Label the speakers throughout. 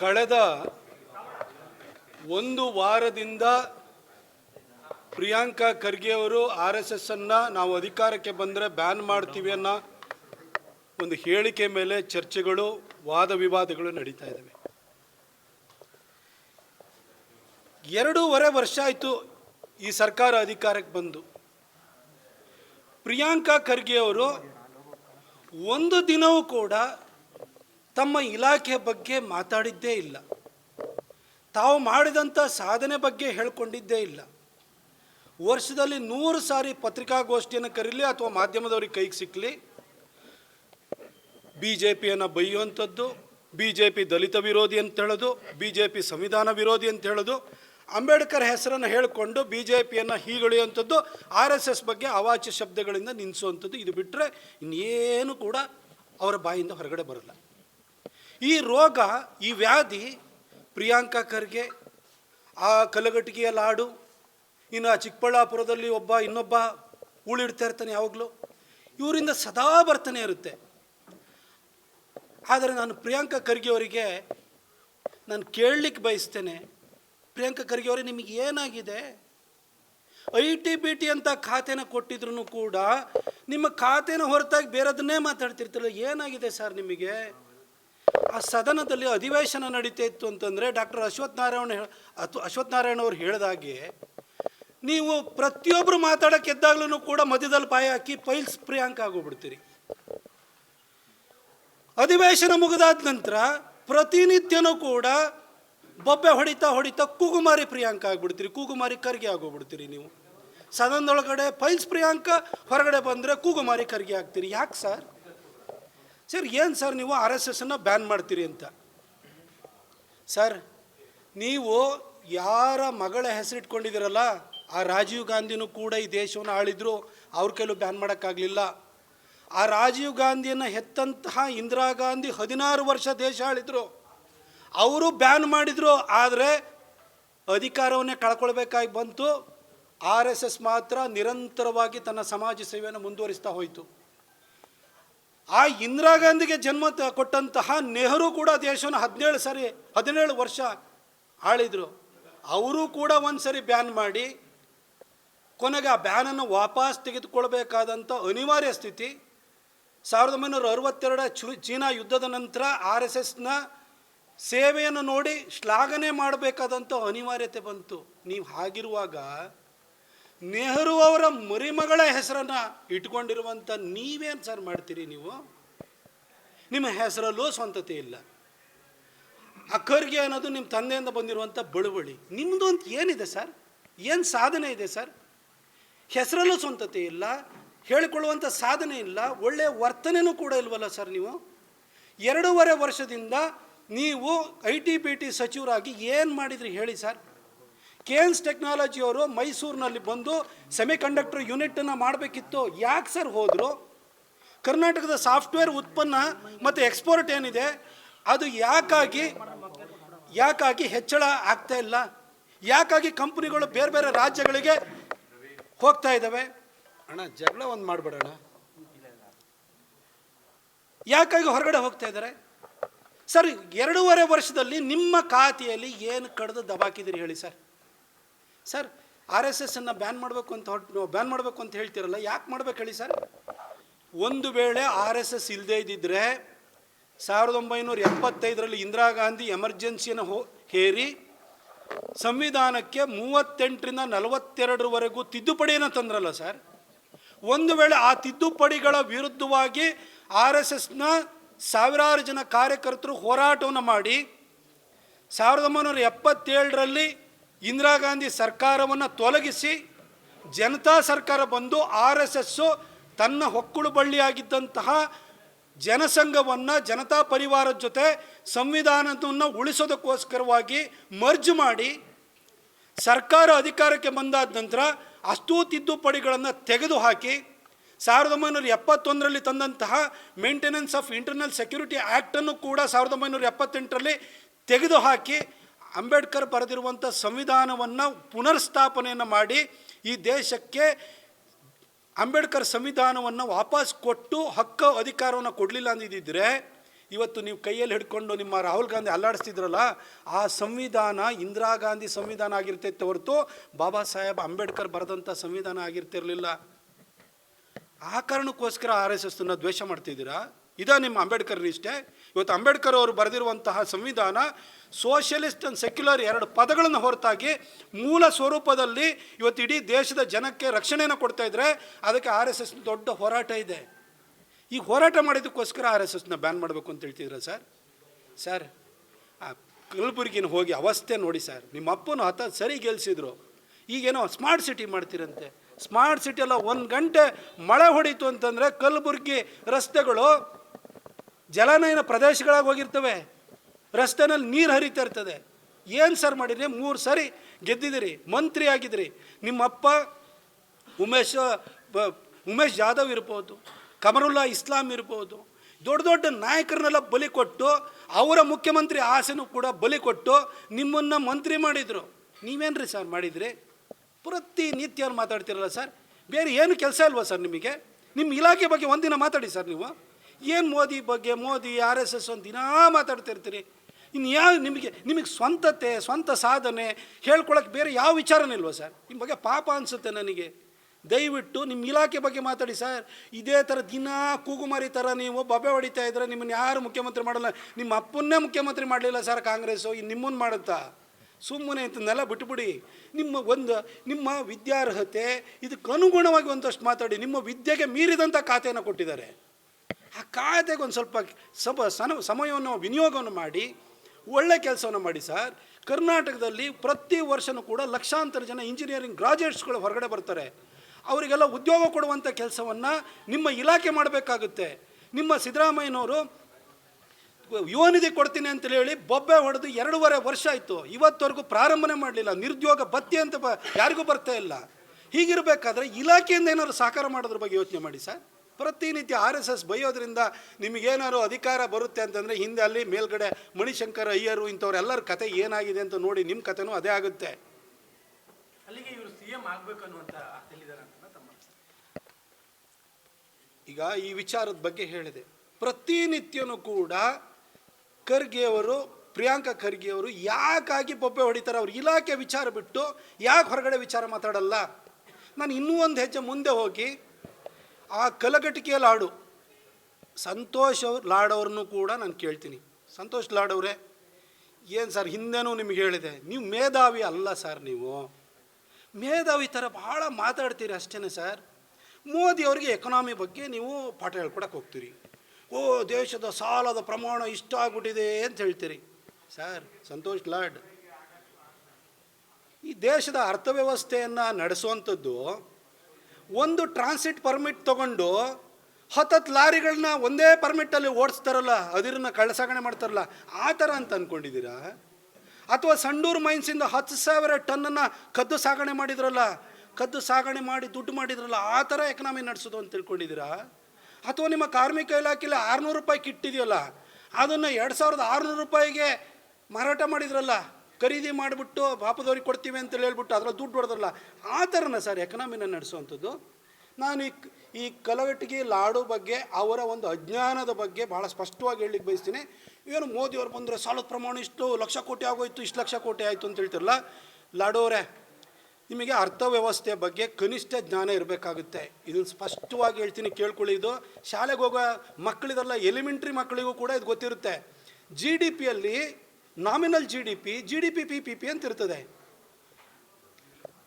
Speaker 1: ಕಳೆದ ಒಂದು ವಾರದಿಂದ ಪ್ರಿಯಾಂಕಾ ಖರ್ಗೆ ಅವರು ಆರ್ ಎಸ್ ಎಸ್ ಅನ್ನ ನಾವು ಅಧಿಕಾರಕ್ಕೆ ಬಂದರೆ ಬ್ಯಾನ್ ಮಾಡ್ತೀವಿ ಅನ್ನೋ ಒಂದು ಹೇಳಿಕೆ ಮೇಲೆ ಚರ್ಚೆಗಳು, ವಾದ ವಿವಾದಗಳು ನಡೀತಾ ಇದ್ದಾವೆ ಎರಡೂವರೆ ವರ್ಷ ಆಯಿತು ಈ ಸರ್ಕಾರ ಅಧಿಕಾರಕ್ಕೆ ಬಂದು. ಪ್ರಿಯಾಂಕಾ ಖರ್ಗೆ ಅವರು ಒಂದು ದಿನವೂ ಕೂಡ ತಮ್ಮ ಇಲಾಖೆ ಬಗ್ಗೆ ಮಾತಾಡಿದ್ದೇ ಇಲ್ಲ. ತಾವು ಮಾಡಿದಂಥ ಸಾಧನೆ ಬಗ್ಗೆ ಹೇಳ್ಕೊಂಡಿದ್ದೇ ಇಲ್ಲ. ವರ್ಷದಲ್ಲಿ ನೂರು ಸಾರಿ ಪತ್ರಿಕಾಗೋಷ್ಠಿಯನ್ನು ಕರೀಲಿ ಅಥವಾ ಮಾಧ್ಯಮದವ್ರಿಗೆ ಕೈಗೆ ಸಿಕ್ಕಲಿ ಬಿ ಜೆ ಪಿಯನ್ನು ಬೈಯುವಂಥದ್ದು ಬಿ ಜೆ ಪಿ ದಲಿತ ವಿರೋಧಿ ಅಂತ ಹೇಳೋದು ಬಿ ಜೆ ಪಿ ಸಂವಿಧಾನ ವಿರೋಧಿ ಅಂತ ಹೇಳೋದು, ಅಂಬೇಡ್ಕರ್ ಹೆಸರನ್ನು ಹೇಳಿಕೊಂಡು ಬಿ ಜೆ ಪಿಯನ್ನು ಹೀಗಳೆಯುವಂಥದ್ದು, ಆರ್ ಎಸ್ ಎಸ್ ಬಗ್ಗೆ ಅವಾಚ್ಯ ಶಬ್ದಗಳಿಂದ ನಿಲ್ಲಿಸುವಂಥದ್ದು ಇದು ಬಿಟ್ಟರೆ ಇನ್ನೇನು ಕೂಡ ಅವರ ಬಾಯಿಂದ ಹೊರಗಡೆ ಬರಲ್ಲ. ಈ ರೋಗ, ಈ ವ್ಯಾಧಿ ಪ್ರಿಯಾಂಕಾ ಖರ್ಗೆ, ಆ ಕಲಗಟ್ಟಿಗೆಯ ಲಾಡು, ಇನ್ನು ಆ ಚಿಕ್ಕಬಳ್ಳಾಪುರದಲ್ಲಿ ಒಬ್ಬ ಇನ್ನೊಬ್ಬ ಉಳಿಡ್ತಾ ಇರ್ತಾನೆ ಯಾವಾಗಲೂ, ಇವರಿಂದ ಸದಾ ಬರ್ತಾನೆ ಇರುತ್ತೆ. ಆದರೆ ನಾನು ಪ್ರಿಯಾಂಕಾ ಖರ್ಗೆ ಅವರಿಗೆ ನಾನು ಕೇಳಲಿಕ್ಕೆ ಬಯಸ್ತೇನೆ, ಪ್ರಿಯಾಂಕಾ ಖರ್ಗೆ ಅವರೇ ನಿಮಗೆ ಏನಾಗಿದೆ? ಐ ಟಿ ಬಿ ಟಿ ಅಂತ ಖಾತೆನ ಕೊಟ್ಟಿದ್ರು ಕೂಡ ನಿಮ್ಮ ಖಾತೆನ ಹೊರತಾಗಿ ಬೇರೆದನ್ನೇ ಮಾತಾಡ್ತಿರ್ತಿರಲ್ಲ, ಏನಾಗಿದೆ ಸರ್ ನಿಮಗೆ? ಆ ಸದನದಲ್ಲಿ ಅಧಿವೇಶನ ನಡೀತಾ ಇತ್ತು ಅಂತಂದರೆ ಡಾಕ್ಟರ್ ಅಶ್ವಥ್ ನಾರಾಯಣ ಅಥವಾ ಅಶ್ವಥ್ ನಾರಾಯಣ ಅವರು ಹೇಳಿದಾಗೆ ನೀವು ಪ್ರತಿಯೊಬ್ಬರು ಮಾತಾಡೋಕೆ ಎದ್ದಾಗ್ಲೂ ಕೂಡ ಮಧ್ಯದಲ್ಲಿ ಪಾಯ ಹಾಕಿ ಪೈಲ್ಸ್ ಪ್ರಿಯಾಂಕ ಆಗೋಗ್ಬಿಡ್ತೀರಿ. ಅಧಿವೇಶನ ಮುಗಿದಾದ ನಂತರ ಪ್ರತಿನಿತ್ಯನೂ ಕೂಡ ಬೊಬ್ಬೆ ಹೊಡಿತಾ ಹೊಡಿತಾ ಕೂಗುಮಾರಿ ಪ್ರಿಯಾಂಕ ಆಗ್ಬಿಡ್ತೀರಿ, ಕೂಗುಮಾರಿ ಖರ್ಗೆ ಆಗೋಗ್ಬಿಡ್ತೀರಿ ನೀವು. ಸದನದೊಳಗಡೆ ಪೈಲ್ಸ್ ಪ್ರಿಯಾಂಕ, ಹೊರಗಡೆ ಬಂದರೆ ಕೂಗುಮಾರಿ ಖರ್ಗೆ ಆಗ್ತೀರಿ. ಯಾಕೆ ಸರ್? ಸರ್ ಏನು ಸರ್ ನೀವು ಆರ್ ಎಸ್ ಎಸ್ಸನ್ನು ಬ್ಯಾನ್ ಮಾಡ್ತೀರಿ ಅಂತ? ಸರ್ ನೀವು ಯಾರ ಮಗಳ ಹೆಸರಿಟ್ಕೊಂಡಿದ್ದೀರಲ್ಲ, ಆ ರಾಜೀವ್ ಗಾಂಧಿನೂ ಕೂಡ ಈ ದೇಶವನ್ನು ಆಳಿದ್ರು, ಅವ್ರ ಕೈಲೂ ಬ್ಯಾನ್ ಮಾಡೋಕ್ಕಾಗಲಿಲ್ಲ. ಆ ರಾಜೀವ್ ಗಾಂಧಿಯನ್ನು ಹೆತ್ತಂತಹ ಇಂದಿರಾ ಗಾಂಧಿ ಹದಿನಾರು ವರ್ಷ ದೇಶ ಆಳಿದ್ರು. ಅವರು ಬ್ಯಾನ್ ಮಾಡಿದರು, ಆದರೆ ಅಧಿಕಾರವನ್ನೇ ಕಳ್ಕೊಳ್ಬೇಕಾಗಿ ಬಂತು. ಆರ್ ಎಸ್ ಎಸ್ ಮಾತ್ರ ನಿರಂತರವಾಗಿ ತನ್ನ ಸಮಾಜ ಸೇವೆಯನ್ನು ಮುಂದುವರಿಸ್ತಾ ಹೋಯಿತು. ಆ ಇಂದಿರಾ ಗಾಂಧಿಗೆ ಜನ್ಮ ಕೊಟ್ಟಂತಹ ನೆಹರು ಕೂಡ ದೇಶವನ್ನು ಹದಿನೇಳು ಸರಿ, ಹದಿನೇಳು ವರ್ಷ ಆಳಿದರು. ಅವರು ಕೂಡ ಒಂದು ಸರಿ ಬ್ಯಾನ್ ಮಾಡಿ, ಕೊನೆಗೆ ಆ ಬ್ಯಾನನ್ನು ವಾಪಸ್ ತೆಗೆದುಕೊಳ್ಬೇಕಾದಂಥ ಅನಿವಾರ್ಯ ಸ್ಥಿತಿ. ಸಾವಿರದ ಒಂಬೈನೂರ ಅರವತ್ತೆರಡ ಚು ಚೀನಾ ಯುದ್ಧದ ನಂತರ ಆರ್ ಎಸ್ ಎಸ್ನ ಸೇವೆಯನ್ನು ನೋಡಿ ಶ್ಲಾಘನೆ ಮಾಡಬೇಕಾದಂಥ ಅನಿವಾರ್ಯತೆ ಬಂತು. ನೀವು ಹಾಗಿರುವಾಗ ನೆಹರು ಅವರ ಮರಿಮಗಳ ಹೆಸರನ್ನು ಇಟ್ಕೊಂಡಿರುವಂಥ ನೀವೇನು ಸರ್ ಮಾಡ್ತೀರಿ ನೀವು? ನಿಮ್ಮ ಹೆಸರಲ್ಲೂ ಸ್ವಂತತೆ ಇಲ್ಲ. ಆ ಖರ್ಗೆ ಅನ್ನೋದು ನಿಮ್ಮ ತಂದೆಯಿಂದ ಬಂದಿರುವಂಥ ಬಳುವಳಿ. ನಿಮ್ಮದು ಅಂತ ಏನಿದೆ ಸರ್? ಏನು ಸಾಧನೆ ಇದೆ ಸರ್? ಹೆಸರಲ್ಲೂ ಸ್ವಂತತೆ ಇಲ್ಲ ಹೇಳಿಕೊಳ್ಳುವಂಥ ಸಾಧನೆ ಇಲ್ಲ ಒಳ್ಳೆಯ ವರ್ತನೆನೂ ಕೂಡ ಇಲ್ವಲ್ಲ ಸರ್ ನೀವು? ಎರಡೂವರೆ ವರ್ಷದಿಂದ ನೀವು ಐ ಟಿ ಬಿ ಟಿ ಸಚಿವರಾಗಿ ಏನು ಮಾಡಿದ್ರಿ ಹೇಳಿ ಸರ್? ಕೇನ್ಸ್ ಟೆಕ್ನಾಲಜಿಯವರು ಮೈಸೂರಿನಲ್ಲಿ ಬಂದು ಸೆಮಿಕಂಡಕ್ಟರ್ ಯೂನಿಟನ್ನು ಮಾಡಬೇಕಿತ್ತು. ಯಾಕೆ ಸರ್ ಹೋದರು? ಕರ್ನಾಟಕದ ಸಾಫ್ಟ್ವೇರ್ ಉತ್ಪನ್ನ ಮತ್ತು ಎಕ್ಸ್ಪೋರ್ಟ್ ಏನಿದೆ ಅದು ಯಾಕಾಗಿ ಯಾಕಾಗಿ ಹೆಚ್ಚಳ ಆಗ್ತಾ ಇಲ್ಲ? ಯಾಕಾಗಿ ಕಂಪ್ನಿಗಳು ಬೇರೆ ಬೇರೆ ರಾಜ್ಯಗಳಿಗೆ ಹೋಗ್ತಾ ಇದ್ದಾವೆ? ಅಣ್ಣ ಜಗಳ ಒಂದು ಮಾಡಿಬಿಡೋಣ ಯಾಕಾಗಿ ಹೊರಗಡೆ ಹೋಗ್ತಾ ಇದ್ದಾರೆ? ಸರ್ ಎರಡೂವರೆ ವರ್ಷದಲ್ಲಿ ನಿಮ್ಮ ಖಾತೆಯಲ್ಲಿ ಏನು ಕಡ್ದು ದಬಾಕಿದ್ದೀರಿ ಹೇಳಿ ಸರ್? ಸರ್, ಆರ್ ಎಸ್ ಎಸ್ಸನ್ನು ಬ್ಯಾನ್ ಮಾಡಬೇಕು ಅಂತ ಹೊಟ್ಟು ಬ್ಯಾನ್ ಮಾಡಬೇಕು ಅಂತ ಹೇಳ್ತೀರಲ್ಲ, ಯಾಕೆ ಮಾಡ್ಬೇಕು ಹೇಳಿ ಸರ್? ಒಂದು ವೇಳೆ ಆರ್ ಎಸ್ ಎಸ್ ಇಲ್ಲದೇ ಇದ್ದಿದ್ರೆ ಸಾವಿರದ ಒಂಬೈನೂರ ಎಪ್ಪತ್ತೈದರಲ್ಲಿ ಇಂದಿರಾ ಗಾಂಧಿ ಎಮರ್ಜೆನ್ಸಿಯನ್ನು ಹೋ ಹೇರಿ ಸಂವಿಧಾನಕ್ಕೆ ಮೂವತ್ತೆಂಟರಿಂದ ನಲವತ್ತೆರಡರವರೆಗೂ ತಿದ್ದುಪಡಿಯನ್ನು ತಂದ್ರಲ್ಲ ಸರ್? ಒಂದು ವೇಳೆ ಆ ತಿದ್ದುಪಡಿಗಳ ವಿರುದ್ಧವಾಗಿ ಆರ್ ಎಸ್ ಎಸ್ನ ಸಾವಿರಾರು ಜನ ಕಾರ್ಯಕರ್ತರು ಹೋರಾಟವನ್ನು ಮಾಡಿ ಸಾವಿರದ ಒಂಬೈನೂರ ಎಪ್ಪತ್ತೇಳರಲ್ಲಿ ಇಂದಿರಾ ಗಾಂಧಿ ಸರ್ಕಾರವನ್ನು ತೊಲಗಿಸಿ ಜನತಾ ಸರ್ಕಾರ ಬಂದು ಆರ್ ಎಸ್ ಎಸ್ಸು ತನ್ನ ಹೊಕ್ಕುಳು ಬಳ್ಳಿಯಾಗಿದ್ದಂತಹ ಜನಸಂಘವನ್ನು, ಜನತಾ ಪರಿವಾರದ ಜೊತೆ ಸಂವಿಧಾನವನ್ನು ಉಳಿಸೋದಕ್ಕೋಸ್ಕರವಾಗಿ ಮರ್ಜ್ ಮಾಡಿ ಸರ್ಕಾರ ಅಧಿಕಾರಕ್ಕೆ ಬಂದಾದ ನಂತರ ಅಷ್ಟೂ ತಿದ್ದುಪಡಿಗಳನ್ನು ತೆಗೆದುಹಾಕಿ ಸಾವಿರದ ಒಂಬೈನೂರ ಎಪ್ಪತ್ತೊಂದರಲ್ಲಿ ತಂದಂತಹ ಮೇಂಟೆನೆನ್ಸ್ ಆಫ್ ಇಂಟರ್ನಲ್ ಸೆಕ್ಯೂರಿಟಿ ಆ್ಯಕ್ಟನ್ನು ಕೂಡ ಸಾವಿರದ ಒಂಬೈನೂರ ಎಪ್ಪತ್ತೆಂಟರಲ್ಲಿ ತೆಗೆದುಹಾಕಿ ಅಂಬೇಡ್ಕರ್ ಬರೆದಿರುವಂಥ ಸಂವಿಧಾನವನ್ನು ಪುನರ್ಸ್ಥಾಪನೆಯನ್ನು ಮಾಡಿ ಈ ದೇಶಕ್ಕೆ ಅಂಬೇಡ್ಕರ್ ಸಂವಿಧಾನವನ್ನು ವಾಪಸ್ ಕೊಟ್ಟು ಹಕ್ಕು ಅಧಿಕಾರವನ್ನು ಕೊಡಲಿಲ್ಲ ಅಂದಿದ್ದರೆ ಇವತ್ತು ನೀವು ಕೈಯಲ್ಲಿ ಹಿಡ್ಕೊಂಡು ನಿಮ್ಮ ರಾಹುಲ್ ಗಾಂಧಿ ಅಲ್ಲಾಡಿಸ್ತಿದ್ರಲ್ಲ, ಆ ಸಂವಿಧಾನ ಇಂದಿರಾ ಗಾಂಧಿ ಸಂವಿಧಾನ ಆಗಿರ್ತೈತೆ ಹೊರತು ಬಾಬಾ ಸಾಹೇಬ್ ಅಂಬೇಡ್ಕರ್ ಬರೆದಂಥ ಸಂವಿಧಾನ ಆಗಿರ್ತಿರಲಿಲ್ಲ. ಆ ಕಾರಣಕ್ಕೋಸ್ಕರ ಆರ್ ಎಸ್ ಎಸ್ನ ದ್ವೇಷ ಮಾಡ್ತಿದ್ದೀರಾ? ಇದೇ ನಿಮ್ಮ ಅಂಬೇಡ್ಕರ್ ಇಷ್ಟೇ ಇವತ್ತು ಅಂಬೇಡ್ಕರ್ ಅವರು ಬರೆದಿರುವಂತಹ ಸಂವಿಧಾನ ಸೋಷಿಯಲಿಸ್ಟ್ ಅಂಡ್ ಸೆಕ್ಯುಲರ್ ಎರಡು ಪದಗಳನ್ನು ಹೊರತಾಗಿ ಮೂಲ ಸ್ವರೂಪದಲ್ಲಿ ಇವತ್ತು ಇಡೀ ದೇಶದ ಜನಕ್ಕೆ ರಕ್ಷಣೆಯನ್ನು ಕೊಡ್ತಾ ಇದ್ದರೆ ಅದಕ್ಕೆ ಆರ್ ಎಸ್ ಎಸ್ ದೊಡ್ಡ ಹೋರಾಟ ಇದೆ. ಈ ಹೋರಾಟ ಮಾಡಿದ್ದಕ್ಕೋಸ್ಕರ ಆರ್ ಎಸ್ ಎಸ್ನ ಬ್ಯಾನ್ ಮಾಡಬೇಕು ಅಂತ ಹೇಳ್ತಿದ್ರ ಸರ್? ಸರ್, ಆ ಕಲಬುರ್ಗಿನ ಹೋಗಿ ಅವಸ್ಥೆ ನೋಡಿ ಸರ್. ನಿಮ್ಮ ಅಪ್ಪನ ಹತ ಸರಿ ಗೆಲ್ಲಿಸಿದ್ರು ಈಗೇನೋ ಸ್ಮಾರ್ಟ್ ಸಿಟಿ ಮಾಡ್ತೀರಂತೆ. ಸ್ಮಾರ್ಟ್ ಸಿಟಿ ಎಲ್ಲ ಒಂದು ಗಂಟೆ ಮಳೆ ಹೊಡೀತು ಅಂತಂದರೆ ಕಲಬುರ್ಗಿ ರಸ್ತೆಗಳು ಜಲನಯನ ಪ್ರದೇಶಗಳಾಗಿ ಹೋಗಿರ್ತವೆ. ರಸ್ತೆನಲ್ಲಿ ನೀರು ಹರಿತಾ ಇರ್ತದೆ. ಏನು ಸರ್ ಮಾಡಿರಿ ಮೂರು ಸಾರಿ ಗೆದ್ದಿದ್ದೀರಿ. ಮಂತ್ರಿ ಆಗಿದ್ರಿ. ನಿಮ್ಮಪ್ಪ ಉಮೇಶ್ ಉಮೇಶ್ ಜಾಧವ್ ಇರ್ಬೋದು, ಕಮರುಲ್ಲಾ ಇಸ್ಲಾಂ ಇರ್ಬೋದು, ದೊಡ್ಡ ದೊಡ್ಡ ನಾಯಕರನ್ನೆಲ್ಲ ಬಲಿ ಕೊಟ್ಟು, ಅವರ ಮುಖ್ಯಮಂತ್ರಿ ಆಸೆನೂ ಕೂಡ ಬಲಿ ಕೊಟ್ಟು ನಿಮ್ಮನ್ನು ಮಂತ್ರಿ ಮಾಡಿದರು. ರೀ ಸರ್ ಮಾಡಿದ್ರಿ? ಪ್ರತಿನಿತ್ಯ ಮಾತಾಡ್ತಿರಲ್ಲ ಸರ್. ಬೇರೆ ಏನು ಕೆಲಸ ಇಲ್ವಾ ಸರ್ ನಿಮಗೆ? ನಿಮ್ಮ ಇಲಾಖೆ ಬಗ್ಗೆ ಒಂದಿನ ಮಾತಾಡಿ ಸರ್ ನೀವು. ಏನು ಮೋದಿ ಬಗ್ಗೆ? ಮೋದಿ, ಆರ್ ಎಸ್ ಎಸ್ ಒಂದು ದಿನ ಮಾತಾಡ್ತಿರ್ತೀರಿ. ಇನ್ನು ಯಾವ ನಿಮಗೆ ನಿಮಗೆ ಸ್ವಂತತೆ, ಸ್ವಂತ ಸಾಧನೆ ಹೇಳ್ಕೊಳಕ್ಕೆ ಬೇರೆ ಯಾವ ವಿಚಾರನೇ ಇಲ್ವ ಸರ್? ನಿಮ್ಮ ಬಗ್ಗೆ ಪಾಪ ಅನಿಸುತ್ತೆ ನನಗೆ. ದಯವಿಟ್ಟು ನಿಮ್ಮ ಇಲಾಖೆ ಬಗ್ಗೆ ಮಾತಾಡಿ ಸರ್. ಇದೇ ಥರ ದಿನ ಕೂಗುಮಾರಿ ಥರ ನೀವು ಬಬೆ ಹೊಡಿತಾ ಇದ್ರೆ ನಿಮ್ಮನ್ನು ಯಾರು ಮುಖ್ಯಮಂತ್ರಿ ಮಾಡಲ್ಲ. ನಿಮ್ಮ ಅಪ್ಪನ್ನೇ ಮುಖ್ಯಮಂತ್ರಿ ಮಾಡಲಿಲ್ಲ ಸರ್ ಕಾಂಗ್ರೆಸ್ಸು ಇನ್ನು ನಿಮ್ಮನ್ನು ಮಾಡುತ್ತಾ? ಸುಮ್ಮನೆ ಇಂಥನ್ನೆಲ್ಲ ಬಿಟ್ಬಿಡಿ. ನಿಮ್ಮ ಒಂದು, ನಿಮ್ಮ ವಿದ್ಯಾರ್ಹತೆ ಇದಕ್ಕೆ ಅನುಗುಣವಾಗಿ ಒಂದಷ್ಟು ಮಾತಾಡಿ. ನಿಮ್ಮ ವಿದ್ಯೆಗೆ ಮೀರಿದಂಥ ಖಾತೆಯನ್ನು ಕೊಟ್ಟಿದ್ದಾರೆ. ಆ ಕಾಯ್ದೆಗೆ ಒಂದು ಸ್ವಲ್ಪ ಸಮ ಸನ, ಸಮಯವನ್ನು, ವಿನಿಯೋಗವನ್ನು ಮಾಡಿ, ಒಳ್ಳೆ ಕೆಲಸವನ್ನು ಮಾಡಿ ಸರ್. ಕರ್ನಾಟಕದಲ್ಲಿ ಪ್ರತಿ ವರ್ಷವೂ ಕೂಡ ಲಕ್ಷಾಂತರ ಜನ ಇಂಜಿನಿಯರಿಂಗ್ ಗ್ರಾಜುಯೇಟ್ಸ್ಗಳು ಹೊರಗಡೆ ಬರ್ತಾರೆ. ಅವರಿಗೆಲ್ಲ ಉದ್ಯೋಗ ಕೊಡುವಂಥ ಕೆಲಸವನ್ನು ನಿಮ್ಮ ಇಲಾಖೆ ಮಾಡಬೇಕಾಗುತ್ತೆ. ನಿಮ್ಮ ಸಿದ್ದರಾಮಯ್ಯನವರು ಯುವನಿಧಿ ಕೊಡ್ತೀನಿ ಅಂತ ಹೇಳಿ ಬೊಬ್ಬೆ ಹೊಡೆದು ಎರಡೂವರೆ ವರ್ಷ ಆಯಿತು. ಇವತ್ತವರೆಗೂ ಪ್ರಾರಂಭನೆ ಮಾಡಲಿಲ್ಲ. ನಿರುದ್ಯೋಗ ಬತ್ತಿ ಅಂತ ಬ, ಯಾರಿಗೂ ಬರ್ತಾ ಇಲ್ಲ. ಹೀಗಿರಬೇಕಾದ್ರೆ ಇಲಾಖೆಯಿಂದ ಏನಾದ್ರು ಸಹಕಾರ ಮಾಡೋದ್ರ ಬಗ್ಗೆ ಯೋಚನೆ ಮಾಡಿ ಸರ್. ಪ್ರತಿನಿತ್ಯ ಆರ್ ಎಸ್ ಎಸ್ ಬೈಯೋದ್ರಿಂದ ನಿಮಗೇನಾದ್ರು ಅಧಿಕಾರ ಬರುತ್ತೆ ಅಂತಂದರೆ ಹಿಂದೆ ಅಲ್ಲಿ ಮೇಲ್ಗಡೆ ಮಣಿಶಂಕರ್ ಅಯ್ಯರು ಇಂಥವ್ರೆಲ್ಲರ ಕತೆ ಏನಾಗಿದೆ ಅಂತ ನೋಡಿ ನಿಮ್ಮ ಕತೆನೂ ಅದೇ ಆಗುತ್ತೆ. ಈಗ ಈ ವಿಚಾರದ ಬಗ್ಗೆ ಹೇಳಿದೆ. ಪ್ರತಿನಿತ್ಯನೂ ಕೂಡ ಖರ್ಗೆಯವರು ಪ್ರಿಯಾಂಕಾ ಖರ್ಗೆ ಅವರು ಯಾಕಾಗಿ ಪೊಪ್ಪೆ ಹೊಡಿತಾರೆ? ಅವ್ರ ಇಲಾಖೆ ವಿಚಾರ ಬಿಟ್ಟು ಯಾಕೆ ಹೊರಗಡೆ ವಿಚಾರ ಮಾತಾಡಲ್ಲ? ನಾನು ಇನ್ನೂ ಒಂದು ಹೆಜ್ಜೆ ಮುಂದೆ ಹೋಗಿ ಆ ಕಲಗಟಿಕೆಯ ಲಾಡು ಸಂತೋಷ್ ಅವ್ರ ಲಾಡ್ ಅವ್ರನ್ನೂ ಕೂಡ ನಾನು ಕೇಳ್ತೀನಿ. ಸಂತೋಷ್ ಲಾಡ್ ಅವರೇ ಏನು ಸರ್ ಹಿಂದೆನೂ ನಿಮಗೆ ಹೇಳಿದೆ, ನೀವು ಮೇಧಾವಿ ಅಲ್ಲ ಸರ್ ನೀವು. ಮೇಧಾವಿ ಥರ ಭಾಳ ಮಾತಾಡ್ತೀರಿ ಅಷ್ಟೇ ಸರ್. ಮೋದಿ ಅವರಿಗೆ ಎಕನಾಮಿ ಬಗ್ಗೆ ನೀವು ಪಾಠ ಹೇಳ್ಕೊಡಕ್ಕೆ ಹೋಗ್ತೀರಿ. ಓ, ದೇಶದ ಸಾಲದ ಪ್ರಮಾಣ ಇಷ್ಟ ಆಗ್ಬಿಟ್ಟಿದೆ ಅಂತ ಹೇಳ್ತೀರಿ. ಸರ್, ಸಂತೋಷ್ ಲಾಡ್, ಈ ದೇಶದ ಅರ್ಥವ್ಯವಸ್ಥೆಯನ್ನು ನಡೆಸುವಂಥದ್ದು ಒಂದು ಟ್ರಾನ್ಸಿಟ್ ಪರ್ಮಿಟ್ ತಗೊಂಡು ಹತ್ತತ್ತು ಲಾರಿಗಳನ್ನ ಒಂದೇ ಪರ್ಮಿಟಲ್ಲಿ ಓಡಿಸ್ತಾರಲ್ಲ, ಅದಿರನ್ನ ಕಳ್ಳಸಾಗಣೆ ಮಾಡ್ತಾರಲ್ಲ, ಆ ಥರ ಅಂತ ಅಂದ್ಕೊಂಡಿದ್ದೀರಾ ಅಥವಾ ಸಂಡೂರು ಮೈನ್ಸಿಂದ ಹತ್ತು ಸಾವಿರ ಟನ್ನನ್ನು ಕದ್ದು ಸಾಗಣೆ ಮಾಡಿದ್ರಲ್ಲ, ಕದ್ದು ಸಾಗಣೆ ಮಾಡಿ ದುಡ್ಡು ಮಾಡಿದ್ರಲ್ಲ, ಆ ಥರ ಎಕನಾಮಿ ನಡೆಸೋದು ಅಂತ ತಿಳ್ಕೊಂಡಿದ್ದೀರಾ? ಅಥವಾ ನಿಮ್ಮ ಕಾರ್ಮಿಕ ಇಲಾಖೆಯಲ್ಲಿ ಆರುನೂರು ರೂಪಾಯಿ ಕಿಟ್ಟಿದೆಯಲ್ಲ, ಅದನ್ನು ಎರಡು ಸಾವಿರದ ಆರುನೂರು ರೂಪಾಯಿಗೆ ಮಾರಾಟ ಮಾಡಿದ್ರಲ್ಲ ಖರೀದಿ ಮಾಡಿಬಿಟ್ಟು ಪಾಪದವ್ರಿಗೆ ಕೊಡ್ತೀವಿ ಅಂತ ಹೇಳ್ಬಿಟ್ಟು ಅದರಲ್ಲಿ ದುಡ್ಡು ಹೊಡೆದ್ರಲ್ಲ, ಆ ಥರನ ಸರ್ ಎಕನಾಮಿನ ನಡೆಸುವಂಥದ್ದು. ನಾನು ಈ ಈ ಕಲಗಟ್ಟಿಗೆ ಲಾಡು ಬಗ್ಗೆ, ಅವರ ಒಂದು ಅಜ್ಞಾನದ ಬಗ್ಗೆ ಭಾಳ ಸ್ಪಷ್ಟವಾಗಿ ಹೇಳಲಿಕ್ಕೆ ಬಯಸ್ತೀನಿ. ಏನು ಮೋದಿಯವ್ರು ಬಂದರೆ ಸಾಲದ ಪ್ರಮಾಣ ಇಷ್ಟು, ಲಕ್ಷ ಕೋಟಿ ಆಗೋಯ್ತು, ಇಷ್ಟು ಲಕ್ಷ ಕೋಟಿ ಆಯಿತು ಅಂತ ಹೇಳ್ತಿರಲ್ಲ? ಲಾಡೋರೆ ನಿಮಗೆ ಅರ್ಥವ್ಯವಸ್ಥೆ ಬಗ್ಗೆ ಕನಿಷ್ಠ ಜ್ಞಾನ ಇರಬೇಕಾಗುತ್ತೆ. ಇದನ್ನು ಸ್ಪಷ್ಟವಾಗಿ ಹೇಳ್ತೀನಿ, ಕೇಳ್ಕೊಳ್ಳಿ ಇದು. ಶಾಲೆಗೆ ಹೋಗೋ ಮಕ್ಕಳಿದಲ್ಲ ಎಲಿಮೆಂಟ್ರಿ ಮಕ್ಕಳಿಗೂ ಕೂಡ ಇದು ಗೊತ್ತಿರುತ್ತೆ. ಜಿ ಡಿ ಪಿಯಲ್ಲಿ nominal G D P G D P P P P ಅಂತ ಇರ್ತದೆ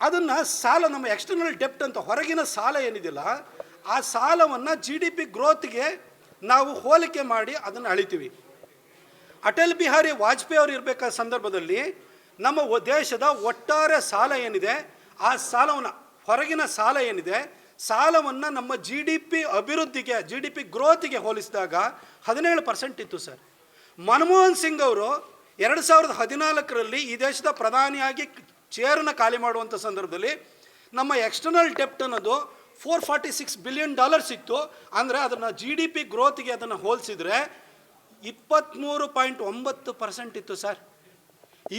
Speaker 1: ಅದನ್ನು ಸಾಲ, ನಮ್ಮ ಎಕ್ಸ್ಟರ್ನಲ್ ಡೆಪ್ಟ್ ಅಂತ ಹೊರಗಿನ ಸಾಲ ಏನಿದೆಯಲ್ಲ ಆ ಸಾಲವನ್ನು ಜಿ ಡಿ ಪಿ ಗ್ರೋತ್ಗೆ ನಾವು ಹೋಲಿಕೆ ಮಾಡಿ ಅದನ್ನು ಅಳಿತೀವಿ. ಅಟಲ್ ಬಿಹಾರಿ ವಾಜಪೇಯಿ ಅವರು ಇರಬೇಕಾದ ಸಂದರ್ಭದಲ್ಲಿ ನಮ್ಮ ದೇಶದ ಒಟ್ಟಾರೆ ಸಾಲ ಏನಿದೆ, ಆ ಸಾಲವನ್ನು, ಹೊರಗಿನ ಸಾಲ ಏನಿದೆ, ಸಾಲವನ್ನು ನಮ್ಮ ಜಿ ಡಿ ಪಿ ಅಭಿವೃದ್ಧಿಗೆ ಜಿ ಡಿ ಪಿ ಗ್ರೋತಿಗೆ ಹೋಲಿಸಿದಾಗ ಹದಿನೇಳು ಪರ್ಸೆಂಟ್ ಇತ್ತು ಸರ್. ಮನಮೋಹನ್ ಸಿಂಗ್ ಅವರು ಎರಡು ಸಾವಿರದ ಹದಿನಾಲ್ಕರಲ್ಲಿ ಈ ದೇಶದ ಪ್ರಧಾನಿಯಾಗಿ ಚೇರನ್ನು ಖಾಲಿ ಮಾಡುವಂಥ ಸಂದರ್ಭದಲ್ಲಿ ನಮ್ಮ ಎಕ್ಸ್ಟರ್ನಲ್ ಡೆಪ್ಟ್ ಅನ್ನೋದು four forty six billion dollars ಇತ್ತು. ಅಂದರೆ ಅದನ್ನು ಜಿ ಡಿ ಪಿ ಗ್ರೋತ್ಗೆ ಅದನ್ನು ಹೋಲಿಸಿದ್ರೆ ಇಪ್ಪತ್ತ್ಮೂರು ಪಾಯಿಂಟ್ ಒಂಬತ್ತು ಪರ್ಸೆಂಟ್ ಇತ್ತು ಸರ್.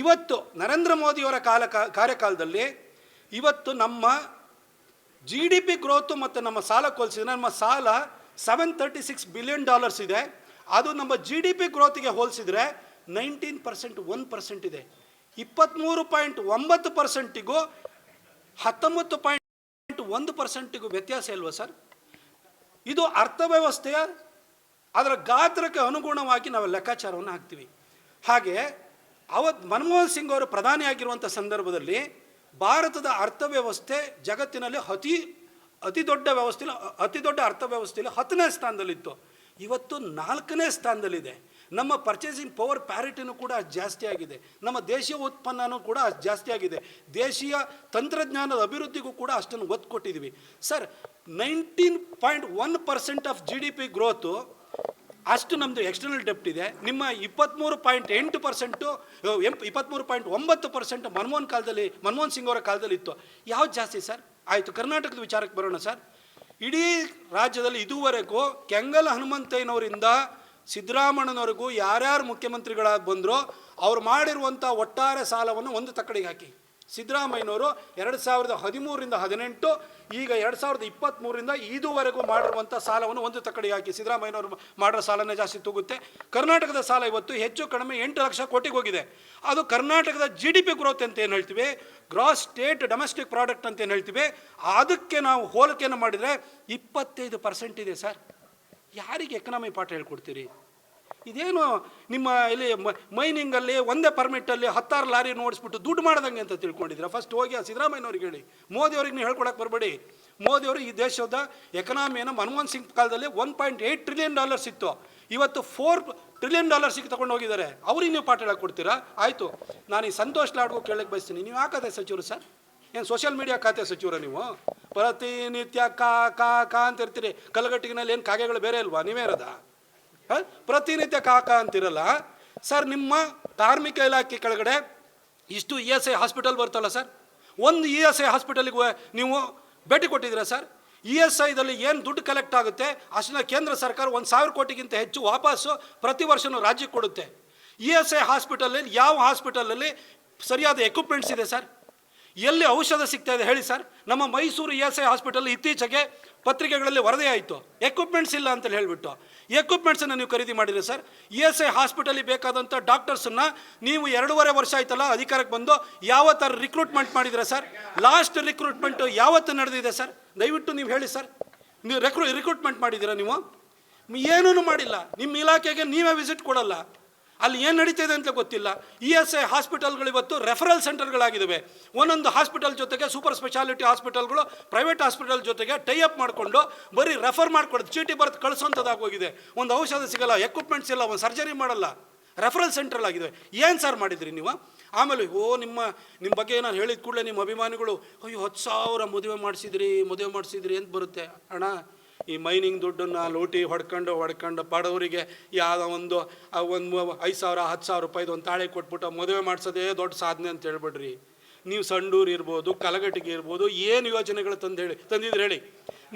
Speaker 1: ಇವತ್ತು ನರೇಂದ್ರ ಮೋದಿಯವರ ಕಾಲ ಕಾರ್ಯಕಾಲದಲ್ಲಿ ಇವತ್ತು ನಮ್ಮ ಜಿ ಡಿ ಪಿ ಗ್ರೋತು ಮತ್ತು ನಮ್ಮ ಸಾಲ ಹೋಲಿಸಿದ್ರೆ ನಮ್ಮ ಸಾಲ seven thirty six billion dollars ಇದೆ. ಅದು ನಮ್ಮ ಜಿ ಡಿ ಪಿ ಗ್ರೋತ್ಗೆ ಹೋಲಿಸಿದ್ರೆ ನೈನ್ಟೀನ್ ಪರ್ಸೆಂಟ್, ಒನ್ ಪರ್ಸೆಂಟ್ ಇದೆ. ಇಪ್ಪತ್ತ್ಮೂರು ಪಾಯಿಂಟ್ ಒಂಬತ್ತು ಪರ್ಸೆಂಟಿಗೂ ಹತ್ತೊಂಬತ್ತು ಪಾಯಿಂಟ್ ಒಂದು ಪರ್ಸೆಂಟಿಗೂ ವ್ಯತ್ಯಾಸ ಇಲ್ವಾ ಸರ್? ಇದು ಅರ್ಥವ್ಯವಸ್ಥೆಯ ಅದರ ಗಾತ್ರಕ್ಕೆ ಅನುಗುಣವಾಗಿ ನಾವು ಲೆಕ್ಕಾಚಾರವನ್ನು ಹಾಕ್ತೀವಿ. ಹಾಗೆ ಅವತ್ತು ಮನಮೋಹನ್ ಸಿಂಗ್ ಅವರು ಪ್ರಧಾನಿಯಾಗಿರುವಂಥ ಸಂದರ್ಭದಲ್ಲಿ ಭಾರತದ ಅರ್ಥವ್ಯವಸ್ಥೆ ಜಗತ್ತಿನಲ್ಲಿ ಅತಿ ಅತಿ ದೊಡ್ಡ ವ್ಯವಸ್ಥೆಯಲ್ಲಿ ಅತಿ ದೊಡ್ಡ ಅರ್ಥವ್ಯವಸ್ಥೆಯಲ್ಲಿ ಹತ್ತನೇ ಸ್ಥಾನದಲ್ಲಿತ್ತು. ಇವತ್ತು ನಾಲ್ಕನೇ ಸ್ಥಾನದಲ್ಲಿದೆ. ನಮ್ಮ ಪರ್ಚೇಸಿಂಗ್ ಪವರ್ ಪ್ಯಾರಿಟಿನೂ ಕೂಡ ಜಾಸ್ತಿ ಆಗಿದೆ. ನಮ್ಮ ದೇಶೀಯ ಉತ್ಪನ್ನನೂ ಕೂಡ ಜಾಸ್ತಿ ಆಗಿದೆ. ದೇಶೀಯ ತಂತ್ರಜ್ಞಾನದ ಅಭಿವೃದ್ಧಿಗೂ ಕೂಡ ಅಷ್ಟನ್ನು ಒತ್ತು ಕೊಟ್ಟಿದ್ದೀವಿ sir nineteen point one percent of G D P growth ಅಷ್ಟು ನಮ್ಮದು ಎಕ್ಸ್ಟರ್ನಲ್ ಡೆಪ್ಟ್ ಇದೆ. ನಿಮ್ಮ ಇಪ್ಪತ್ತ್ಮೂರು ಪಾಯಿಂಟ್ ಎಂಟು ಪರ್ಸೆಂಟು ಎಂಪ್ ಇಪ್ಪತ್ತ್ಮೂರು ಪಾಯಿಂಟ್ ಒಂಬತ್ತು ಪರ್ಸೆಂಟ್ ಮನಮೋಹನ್ ಕಾಲದಲ್ಲಿ, ಮನಮೋಹನ್ ಸಿಂಗ್ ಅವರ ಕಾಲದಲ್ಲಿ ಇತ್ತು. ಯಾವ್ದು ಜಾಸ್ತಿ ಸರ್ ಆಯಿತು, ಕರ್ನಾಟಕದ ವಿಚಾರಕ್ಕೆ ಬರೋಣ ಸರ್ ಇಡೀ ರಾಜ್ಯದಲ್ಲಿ ಇದುವರೆಗೂ ಕೆಂಗಲ್ ಹನುಮಂತಯ್ಯನವರಿಂದ ಸಿದ್ದರಾಮಣ್ಣನವರೆಗೂ ಯಾರ್ಯಾರು ಮುಖ್ಯಮಂತ್ರಿಗಳಾಗಿ ಬಂದರೋ ಅವ್ರು ಮಾಡಿರುವಂಥ ಒಟ್ಟಾರೆ ಸಾಲವನ್ನು ಒಂದು ತಕ್ಕಡಿಗೆ ಹಾಕಿ. ಸಿದ್ದರಾಮಯ್ಯನವರು ಎರಡು ಸಾವಿರದ ಹದಿಮೂರರಿಂದ ಹದಿನೆಂಟು, ಈಗ ಎರಡು ಸಾವಿರದ ಇಪ್ಪತ್ತ್ಮೂರರಿಂದ ಇದುವರೆಗೂ ಮಾಡಿರುವಂಥ ಸಾಲವನ್ನು ಒಂದು ತಕ್ಕಡಿಗೆ ಹಾಕಿ. ಸಿದ್ದರಾಮಯ್ಯನವರು ಮಾಡಿರೋ ಸಾಲನೇ ಜಾಸ್ತಿ ತೂಗುತ್ತೆ. ಕರ್ನಾಟಕದ ಸಾಲ ಇವತ್ತು ಹೆಚ್ಚು ಕಡಿಮೆ ಎಂಟು ಲಕ್ಷ ಕೋಟಿಗೆ ಹೋಗಿದೆ. ಅದು ಕರ್ನಾಟಕದ ಜಿ ಡಿ ಪಿ ಗ್ರೋತ್ ಅಂತ ಏನು ಹೇಳ್ತೀವಿ? ಗ್ರಾಸ್ ಸ್ಟೇಟ್ ಡೊಮೆಸ್ಟಿಕ್ ಪ್ರಾಡಕ್ಟ್ ಅಂತ ಏನು ಹೇಳ್ತೀವಿ? ಅದಕ್ಕೆ ನಾವು ಹೋಲಿಕೆಯನ್ನು ಮಾಡಿದರೆ ಇಪ್ಪತ್ತೈದು ಪರ್ಸೆಂಟ್ ಇದೆ ಸರ್. ಯಾರಿಗೆ ಎಕನಾಮಿ ಪಾಠ ಹೇಳ್ಕೊಡ್ತೀರಿ? ಇದೇನು ನಿಮ್ಮ ಇಲ್ಲಿ ಮೈನಿಂಗಲ್ಲಿ ಒಂದೇ ಪರ್ಮಿಟಲ್ಲಿ ಹತ್ತಾರು ಲಾರಿ ನೋಡಿಸ್ಬಿಟ್ಟು ದುಡ್ಡು ಮಾಡ್ದಂಗೆ ಅಂತ ತಿಳ್ಕೊಂಡಿದ್ದೀರಾ? ಫಸ್ಟ್ ಹೋಗಿ ಆ ಸಿದ್ದರಾಮಯ್ಯನವ್ರಿಗೆ ಹೇಳಿ. ಮೋದಿಯವ್ರಿಗೆ ನೀವು ಹೇಳ್ಕೊಡಕ್ಕೆ ಬರಬೇಡಿ. ಮೋದಿ ಅವರು ಈ ದೇಶದ ಎಕನಾಮಿಯನ್ನು ಮನಮೋಹನ್ ಸಿಂಗ್ ಕಾಲದಲ್ಲಿ one point eight trillion dollars ಇತ್ತು. ಇವತ್ತು ಫೋರ್ ಟ್ರಿಲಿಯನ್ ಡಾಲರ್ಸಿಗೆ ತಗೊಂಡು ಹೋಗಿದ್ದಾರೆ. ಅವ್ರಿಗೆ ನೀವು ಪಾಠ ಹೇಳಕ್ಕೆ ಕೊಡ್ತೀರಾ ಆಯಿತು. ನಾನು ಈ ಸಂತೋಷ್ ಲಾಡ್ಗೂ ಕೇಳಕ್ಕೆ ಬಯಸ್ತೀನಿ. ನೀವು ಯಾಕದೆ ಸಚಿವರು ಸರ್? ಏನು ಸೋಷಿಯಲ್ ಮೀಡಿಯಾ ಖಾತೆ ಸಚಿವರ ನೀವು? ಪ್ರತಿನಿತ್ಯ ಕಾ ಕಾ ಕಾ ಅಂತ ಇರ್ತೀರಿ ಕಲ್ಲಗಟ್ಟಿಗಿನಲ್ಲಿ ಏನು ಕಾಗೆಗಳು ಬೇರೆ ಇಲ್ವಾ? ನೀವೇ ಇರೋದಾ? ಹ? ಪ್ರತಿನಿತ್ಯ ಕಾಕ ಅಂತಿರಲ್ಲ? ಸರ್, ನಿಮ್ಮ ಕಾರ್ಮಿಕ ಇಲಾಖೆ ಕೆಳಗಡೆ ಇಷ್ಟು ಇ ಎಸ್ ಐ ಹಾಸ್ಪಿಟಲ್ ಬರ್ತಲ್ಲ ಸರ್? ಒಂದು ಇ ಎಸ್ ಐ ಹಾಸ್ಪಿಟಲ್ಗೆ ನೀವು ಭೇಟಿ ಕೊಟ್ಟಿದ್ದೀರಾ ಸರ್? ಇ ಎಸ್ ಐದಲ್ಲಿ ಏನು ದುಡ್ಡು ಕಲೆಕ್ಟ್ ಆಗುತ್ತೆ? ಅಷ್ಟನ್ನ ಕೇಂದ್ರ ಸರ್ಕಾರ ಒಂದು ಸಾವಿರ ಕೋಟಿಗಿಂತ ಹೆಚ್ಚು ವಾಪಸ್ಸು ಪ್ರತಿ ವರ್ಷವೂ ರಾಜ್ಯಕ್ಕೆ ಕೊಡುತ್ತೆ. ಇ ಎಸ್ ಐ ಹಾಸ್ಪಿಟಲಲ್ಲಿ, ಯಾವ ಹಾಸ್ಪಿಟಲಲ್ಲಿ ಸರಿಯಾದ ಎಕ್ವಿಪ್ಮೆಂಟ್ಸ್ ಇದೆ ಸರ್? ಎಲ್ಲಿ ಔಷಧ ಸಿಗ್ತಾ ಇದೆ ಹೇಳಿ ಸರ್? ನಮ್ಮ Mysuru E S I hospital ಇತ್ತೀಚೆಗೆ ಪತ್ರಿಕೆಗಳಲ್ಲಿ ವರದಿ ಆಯಿತು. ಎಕ್ವಿಪ್ಮೆಂಟ್ಸ್ ಇಲ್ಲ ಅಂತ ಹೇಳಿಬಿಟ್ಟು. ಎಕ್ವಿಪ್ಮೆಂಟ್ಸನ್ನು ನೀವು ಖರೀದಿ ಮಾಡಿದ್ರಿ ಸರ್ ಇ ಎಸ್ ಐ ಹಾಸ್ಪಿಟಲಿಗೆ ಬೇಕಾದಂಥ ಡಾಕ್ಟರ್ಸನ್ನು ನೀವು ಎರಡೂವರೆ ವರ್ಷ ಆಯ್ತಲ್ಲ ಅಧಿಕಾರಕ್ಕೆ ಬಂದು ಯಾವ ಥರ ರಿಕ್ರೂಟ್ಮೆಂಟ್ ಮಾಡಿದ್ರೆ ಸರ್? ಲಾಸ್ಟ್ ರಿಕ್ರೂಟ್ಮೆಂಟು ಯಾವತ್ತು ನಡೆದಿದೆ ಸರ್? ದಯವಿಟ್ಟು ನೀವು ಹೇಳಿ ಸರ್. ನೀವು ರೆಕ್ರೂ ರಿಕ್ರೂಟ್ಮೆಂಟ್ ಮಾಡಿದ್ದೀರಾ ನೀವು? ಏನೂ ಮಾಡಿಲ್ಲ. ನಿಮ್ಮ ಇಲಾಖೆಗೆ ನೀವೇ ವಿಸಿಟ್ ಕೊಡಲ್ಲ. ಅಲ್ಲಿ ಏನು ನಡೀತಿದೆ ಅಂತ ಗೊತ್ತಿಲ್ಲ. ಇ ಎಸ್ ಐ ಹಾಸ್ಪಿಟಲ್ಗಳು ಇವತ್ತು ರೆಫರಲ್ ಸೆಂಟರ್ಗಳಾಗಿದ್ದಾವೆ ಒಂದೊಂದು ಹಾಸ್ಪಿಟಲ್ ಜೊತೆಗೆ ಸೂಪರ್ ಸ್ಪೆಷಾಲಿಟಿ ಹಾಸ್ಪಿಟಲ್ಗಳು, ಪ್ರೈವೇಟ್ ಹಾಸ್ಪಿಟಲ್ ಜೊತೆಗೆ ಟೈ ಅಪ್ ಮಾಡಿಕೊಂಡು ಬರೀ ರೆಫರ್ ಮಾಡ್ಕೊಡೋದು, ಚೀಟಿ ಬರೆದು ಕಳಿಸೋಂಥದ್ದಾಗೋಗಿದೆ ಒಂದು ಔಷಧ ಸಿಗಲ್ಲ ಎಕ್ವಿಪ್ಮೆಂಟ್ಸ್ ಇಲ್ಲ, ಒಂದು ಸರ್ಜರಿ ಮಾಡಲ್ಲ. ರೆಫರಲ್ ಸೆಂಟ್ರಲ್ ಆಗಿದೆ ಏನು ಸರ್ ಮಾಡಿದ್ರಿ ನೀವು? ಆಮೇಲೆ, ಓ, ನಿಮ್ಮ ನಿಮ್ಮ ಬಗ್ಗೆ ನಾನು ಹೇಳಿದ ಕೂಡಲೇ ನಿಮ್ಮ ಅಭಿಮಾನಿಗಳು, ಅಯ್ಯೋ, ಹತ್ತು ಸಾವಿರ ಮದುವೆ ಮಾಡಿಸಿದ್ರಿ ಮದುವೆ ಮಾಡಿಸಿದ್ರಿ ಅಂತ ಬರುತ್ತೆ. ಅಣ್ಣ ಈ ಮೈನಿಂಗ್ ದುಡ್ಡನ್ನು ಲೂಟಿ ಹೊಡ್ಕೊಂಡು ಹೊಡ್ಕೊಂಡು ಬಡವರಿಗೆ ಯಾವುದೋ ಒಂದು ಒಂದು ಐದು ಸಾವಿರ, ಹತ್ತು ಸಾವಿರ ರೂಪಾಯಿದು ಒಂದು ತಾಳೆ ಕೊಟ್ಬಿಟ್ಟು ಮದುವೆ ಮಾಡಿಸೋದೇ ದೊಡ್ಡ ಸಾಧನೆ ಅಂತ ಹೇಳ್ಬಿಡ್ರಿ. ನೀವು ಸಂಡೂರು ಇರ್ಬೋದು ಕಲಗಟ್ಟಿಗೆ ಇರ್ಬೋದು, ಏನು ಯೋಜನೆಗಳು ತಂದು ಹೇಳಿ, ತಂದಿದ್ರು ಹೇಳಿ.